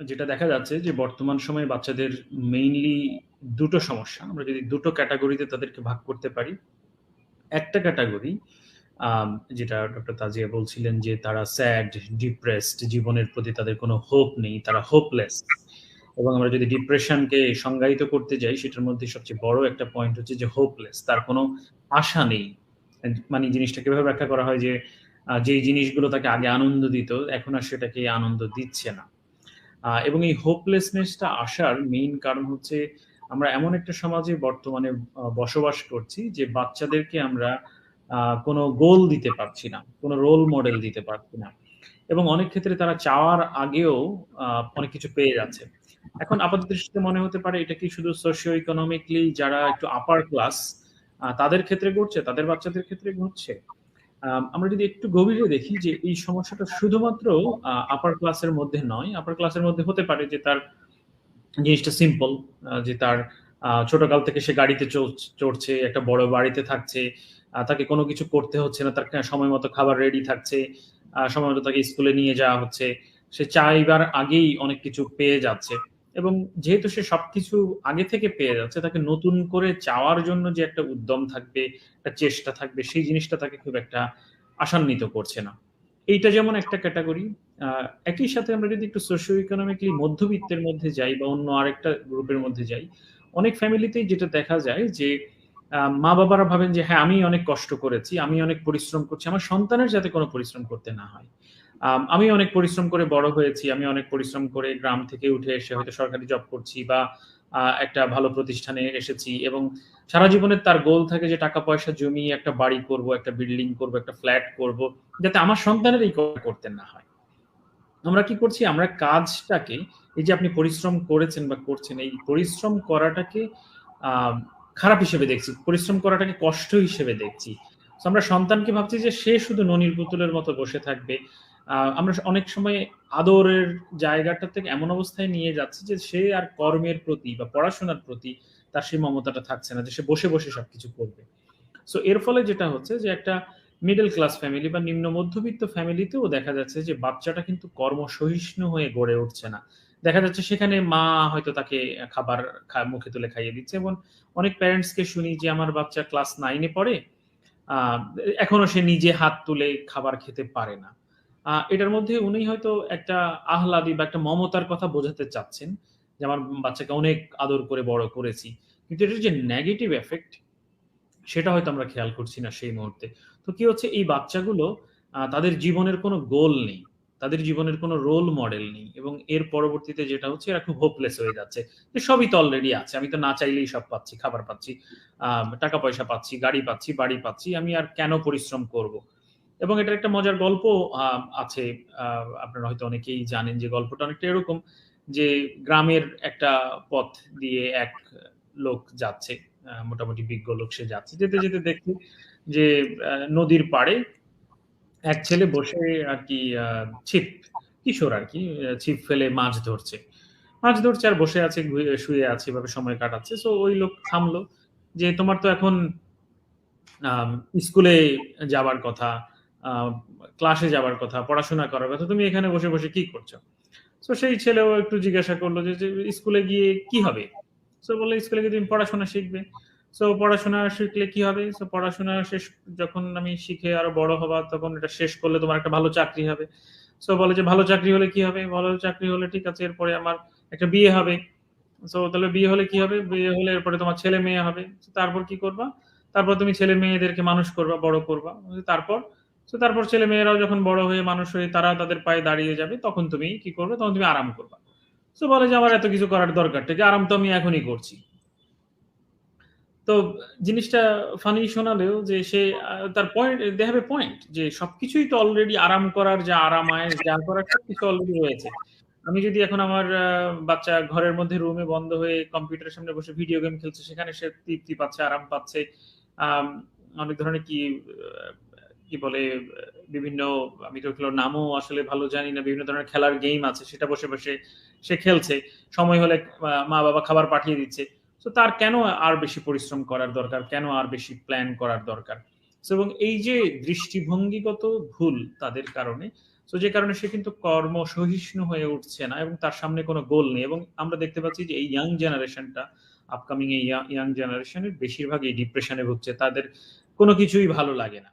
যেটা দেখা যাচ্ছে যে বর্তমান সময়ে বাচ্চাদের মেইনলি দুটো সমস্যা। আমরা যদি দুটো ক্যাটাগরিতে তাদেরকে ভাগ করতে পারি। একটা ক্যাটাগরি যেটা ডক্টর তাজিয়া বলছিলেন যে তারা স্যাড, ডিপ্রেসড জীবনের প্রতি তাদের কোনো হোপ নেই। তারা হোপলেস। এবং আমরা যদি ডিপ্রেশনকে সংজ্ঞায়িত করতে যাই সেটার মধ্যে সবচেয়ে বড় একটা পয়েন্ট হচ্ছে যে হোপলেস। তার কোনো আশা নেই। মানে জিনিসটা কীভাবে ব্যাখ্যা করা হয় যে যেই জিনিসগুলো তাকে আগে আনন্দ দিত, এখন আর সেটাকে আনন্দ দিচ্ছে না। এবং এই হোপলেসনেস টা আসার মেইন কারণ হচ্ছে আমরা এমন একটা সমাজে বর্তমানে বসবাস করছি যে বাচ্চাদেরকে আমরা কোনো গোল দিতে পারছি না। কোনো রোল মডেল দিতে পারছি না। এবং অনেক ক্ষেত্রে তারা চাওয়ার আগেও অনেক কিছু পেয়ে যাচ্ছে। এখন আপাতদৃষ্টিতে মনে হতে পারে এটা কি শুধু সোশিও ইকোনমিক্যালি যারা একটু আপার ক্লাস তাদের ক্ষেত্রে ঘটছে, তাদের বাচ্চাদের ক্ষেত্রে ঘটছে? আমরা যদি একটু গভীরে দেখি যে এই সমস্যাটা শুধুমাত্র আপার ক্লাসের মধ্যে নয়। আপার ক্লাসের মধ্যে হতে পারে যে তার জিনিসটা সিম্পল যে তার ছোটকাল থেকে সে গাড়িতে চড়ছ, একটা বড় বাড়িতে থাকছে। তাকে কোনো কিছু করতে হচ্ছে না। তার সময় মতো খাবার রেডি থাকছে। সময় মতো তাকে স্কুলে নিয়ে যাওয়া হচ্ছে। সে চাইবার আগেই অনেক কিছু পেয়ে যাচ্ছে। এবং যেহেতু সে সবকিছু আগে থেকে পেয়ে যাচ্ছে, তাকে নতুন করে চাওয়ার জন্য যে একটা উদ্যম থাকবে, একটা চেষ্টা থাকবে, সেই জিনিসটা তাকে খুব একটা আশান্বিত করছে না। এইটা যেমন একটা ক্যাটাগরি একই সাথে আমরা যদি একটু সোশিও ইকোনমিক্যালি মধ্যবিত্তের মধ্যে যাই বা অন্য আরেকটা গ্রুপের মধ্যে যাই, অনেক ফ্যামিলিতেই যেটা দেখা যায় যে আ মা-বাবারা ভাবেন যে হ্যাঁ, আমি অনেক কষ্ট করেছি, আমি অনেক পরিশ্রম করছি। আমার সন্তানের যাতে কোনো পরিশ্রম করতে না হয়। আম অনেক পরিশ্রম করে বড় হয়েছি। আমি অনেক পরিশ্রম করে গ্রাম থেকে উঠে এসে হয়তো সরকারি জব করছি বা একটা ভালো প্রতিষ্ঠানে এসেছি এবং সারা জীবনের তার গোল থাকে যে টাকা-পয়সা জমিয়ে একটা বাড়ি করব, একটা বিল্ডিং করব, একটা ফ্ল্যাট করব। যাতে আমার সন্তানের এই করতে না হয়। আমরা কি করছি? আমরা কাজটাকে এই যে আপনি পরিশ্রম করেছেন বা করছেন, এই পরিশ্রম করাটাকে খারাপ হিসেবে দেখছি। পরিশ্রম করাটাকে কষ্ট হিসেবে দেখছি। আমরা সন্তানকে ভাবছি যে সে শুধু ননির পুতুলের মতো বসে থাকবে। আমরা অনেক সময় আদরের জায়গাটা থেকে এমন অবস্থায় নিয়ে যাচ্ছি যে সে আর কর্মের প্রতি বা পড়াশোনার প্রতি তার সেই মমতাটা থাকছে না যে সে বসে, বসে সবকিছু করবে। সো এর ফলে যেটা হচ্ছে যে একটা মিডল ক্লাস ফ্যামিলি বা নিম্ন মধ্যবিত্ত ফ্যামিলিতেও দেখা যাচ্ছে যে বাচ্চাটা কিন্তু কর্মসহিষ্ণু হয়ে গড়ে উঠছে না। দেখা যাচ্ছে সেখানে মা হয়তো তাকে খাবার মুখে তুলে খাইয়ে দিচ্ছে এবং অনেক প্যারেন্টস কে শুনি যে আমার বাচ্চা ক্লাস নাইনে পড়ে। এখনও সে নিজে হাত তুলে খাবার খেতে পারে না। এটার মধ্যে উনি হয়তো একটা আহ্লাদি বা একটা মমতার কথা বোঝাতে চাচ্ছেন। যে আমার বাচ্চাকে অনেক আদর করে বড় করেছি। কিন্তু এটার যে নেগেটিভ এফেক্ট সেটা হয়তো আমরা খেয়াল করছি না সেই মুহূর্তে। তো কি হচ্ছে এই বাচ্চাগুলো তাদের জীবনের কোনো গোল নেই। তাদের জীবনের কোনো রোল মডেল নেই এবং এর পরবর্তীতে যেটা হচ্ছে এরা খুব হোপলেস হয়ে যাচ্ছে। যে সবই তো অলরেডি আছে। আমি তো না চাইলেই সব পাচ্ছি। খাবার পাচ্ছি, আ টাকা-পয়সা পাচ্ছি, গাড়ি পাচ্ছি, বাড়ি পাচ্ছি। আমি আর কেন পরিশ্রম করব? এবং এটার একটা মজার গল্প আছে। আপনারা হয়তো অনেকেই জানেন যে গল্পটা অনেকটা এরকম যে গ্রামের একটা পথ দিয়ে এক লোক যাচ্ছে। মোটামুটি বিজ্ঞ লোক সে যাচ্ছে। যেতে, যেতে দেখছে যে নদীর পাড়ে এক ছেলে বসে আরকি আ ছিপ, কিশোর আর কি ছিপ ফেলে মাছ ধরছে। মাছ ধরছে আর বসে আছে, শুয়ে আছে, এভাবে সময় কাটাচ্ছে। সো ওই লোক থামলো যে, "তোমার তো এখন স্কুলে যাবার কথা, ক্লাসে যাবার কথা, পড়াশোনা করার কথা। তুমি এখানে বসে, বসে কি করছ?" সো সেই ছেলেও একটু জিজ্ঞাসা করল যে, "স্কুলে গিয়ে কি হবে?" সো বলল, "স্কুলে গিয়ে তুমি পড়াশোনা শিখবে।" সো পড়াশোনা শিখলে কি হবে? সো পড়াশোনা শেষ যখন আমি শিখে আরও বড় হবা তখন এটা শেষ করলে তোমার একটা ভালো চাকরি হবে। সো বলে যে, "ভালো চাকরি হলে কি হবে?" ভালো চাকরি হলে ঠিক আছে এরপরে আমার একটা বিয়ে হবে। সো তাহলে বিয়ে হলে কি হবে? বিয়ে হলে এরপরে তোমার ছেলে-মেয়ে হবে। তারপর কি করবা? তারপর তুমি ছেলে-মেয়েদেরকে মানুষ করবা, বড় করবা। তারপর? সো তারপর ছেলে-মেয়েরাও যখন বড় হয়ে মানুষ হয়ে তারা তাদের পায়ে দাঁড়িয়ে যাবে তখন তুমি কি করবে? তখন তুমি আরাম করবা। সো বলে যে, "আমার এত কিছু করার দরকারটা কি? আরাম তো আমি এখনই করছি।" তো জিনিসটা ফানি শোনালেও যে সে তার point they have a point যে সবকিছুই তো অলরেডি আরাম করার যা আরাম আয় যা করার সবকিছু অলরেডি রয়েছে। আমি যদি এখন আমার বাচ্চা ঘরের মধ্যে রুমে বন্ধ হয়ে কম্পিউটারের সামনে বসে ভিডিও গেম খেলছে, সেখানে সে তৃপ্তি পাচ্ছে, আরাম পাচ্ছে। অনেক ধরনের কি কি বলে বিভিন্ন আমি তো ওগুলোর নামও আসলে ভালো জানি না। বিভিন্ন ধরনের খেলার গেম আছে। সেটা বসে, বসে সে খেলছে। সময় হলে মা-বাবা খাবার পাঠিয়ে দিচ্ছে। সো তার কেন আর বেশি পরিশ্রম করার দরকার? কেন আর বেশি প্ল্যান করার দরকার? এবং এই যে দৃষ্টিভঙ্গিগত ভুল তাদের কারণে তো যে কারণে সে কিন্তু কর্ম সহিষ্ণু হয়ে উঠছে না এবং তার সামনে কোনো গোল নেই এবং আমরা দেখতে পাচ্ছি যে এই ইয়াং জেনারেশনটা আপকামিং এই ইয়াং জেনারেশনের বেশিরভাগ এই ডিপ্রেশনে ভুগছে তাদের কোনো কিছুই ভালো লাগে না